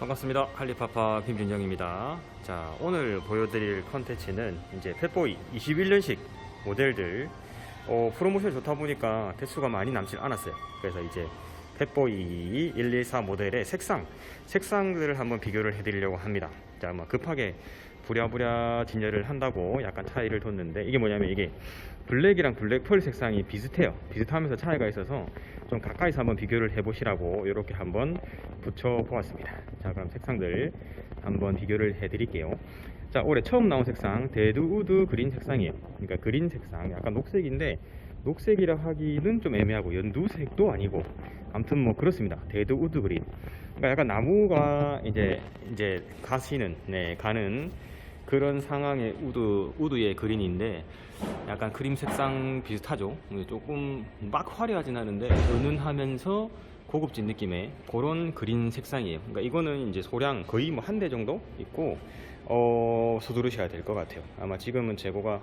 반갑습니다. 할리파파 김준영입니다. 자, 오늘 보여드릴 컨텐츠는 이제 펫보이 21년식 모델들 어, 프로모션 좋다 보니까 대수가 많이 남질 않았어요. 그래서 이제 펫보이 114 모델의 색상, 색상들을 한번 비교를 해드리려고 합니다. 자, 뭐 급하게 부랴부랴 진열을 한다고 약간 차이를 뒀는데 이게 뭐냐면 이게 블랙이랑 블랙펄 색상이 비슷해요. 비슷하면서 차이가 있어서 좀 가까이서 한번 비교를 해보시라고 이렇게 한번 붙여 보았습니다. 자, 그럼 색상들 한번 비교를 해 드릴게요. 자, 올해 처음 나온 색상 데드 우드 그린 색상이에요. 그러니까 그린 색상, 약간 녹색인데 녹색이라 하기는 좀 애매하고 연두색도 아니고 아무튼 뭐 그렇습니다. 데드 우드 그린. 그러니까 약간 나무가 이제 이제 가시는 네 가는 그런 상황의 우드 우드의 그린인데 약간 그림 색상 비슷하죠. 조금 막 화려하진 않은데 은은하면서 고급진 느낌의 그런 그린 색상이에요. 그러니까 이거는 이제 소량 거의 뭐 한 대 정도 있고 어 서두르셔야 될 것 같아요. 아마 지금은 재고가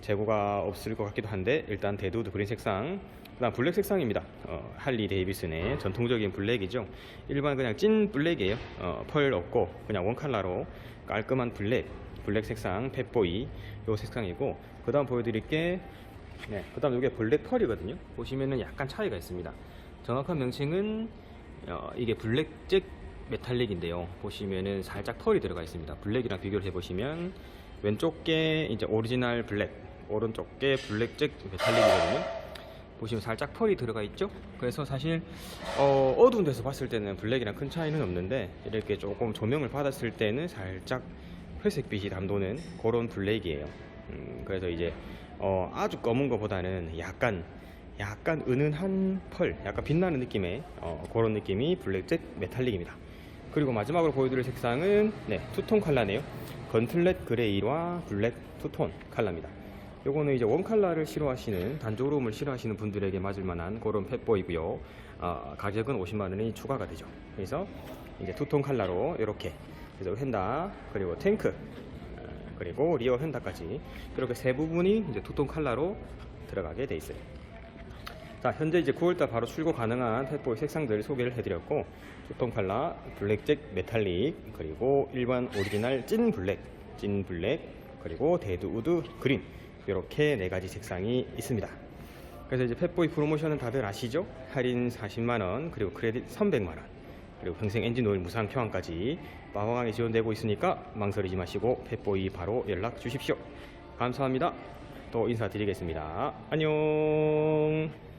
재고가 없을 것 같기도 한데 일단 데드우드 그린 색상 그다음 블랙 색상입니다. 어, 할리 데이비슨의 전통적인 블랙이죠. 일반 그냥 찐 블랙이에요. 어, 펄 없고 그냥 원 컬러로 깔끔한 블랙, 블랙 색상 펫보이 요 색상이고 그다음 보여드릴 게 네, 그다음 이게 블랙 펄이거든요. 보시면은 약간 차이가 있습니다. 정확한 명칭은 어, 이게 블랙잭 메탈릭인데요. 보시면은 살짝 펄이 들어가 있습니다. 블랙이랑 비교를 해보시면 왼쪽 게 이제 오리지널 블랙, 오른쪽 게 블랙잭 메탈릭이거든요. 보시면 살짝 펄이 들어가 있죠? 그래서 사실 어, 어두운 데서 봤을 때는 블랙이랑 큰 차이는 없는데 이렇게 조금 조명을 받았을 때는 살짝 회색빛이 담도는 그런 블랙이에요. 음, 그래서 이제 어, 아주 검은 것보다는 약간 약간 은은한 펄, 약간 빛나는 느낌의 어, 그런 느낌이 블랙잭 메탈릭입니다. 그리고 마지막으로 보여드릴 색상은 네, 투톤 컬러네요. 건틀렛 그레이와 블랙 투톤 컬러입니다. 요거는 이제 원 컬러를 싫어하시는 단조로움을 싫어하시는 분들에게 맞을 만한 그런 펫보이고요. 어, 가격은 50만 원이 추가가 되죠. 그래서 이제 투톤 컬러로 이렇게 그래서 휀다 그리고 탱크 어, 그리고 리어 휀다까지 이렇게 세 부분이 이제 투톤 컬러로 들어가게 돼 있어요. 자, 현재 이제 9월달 바로 출고 가능한 펫보이 색상들 소개를 해드렸고, 투톤 컬러, 블랙잭 메탈릭, 그리고 일반 오리지널 찐 블랙, 찐 블랙, 그리고 데드 우드 그린, 이렇게 네 가지 색상이 있습니다. 그래서 이제 펫보이 프로모션은 다들 아시죠? 할인 40만원, 그리고 크레딧 300만원, 그리고 평생 엔진 오일 무상 교환까지 마방하게 지원되고 있으니까 망설이지 마시고 펫보이 바로 연락 주십시오. 감사합니다. 또 인사드리겠습니다. 안녕.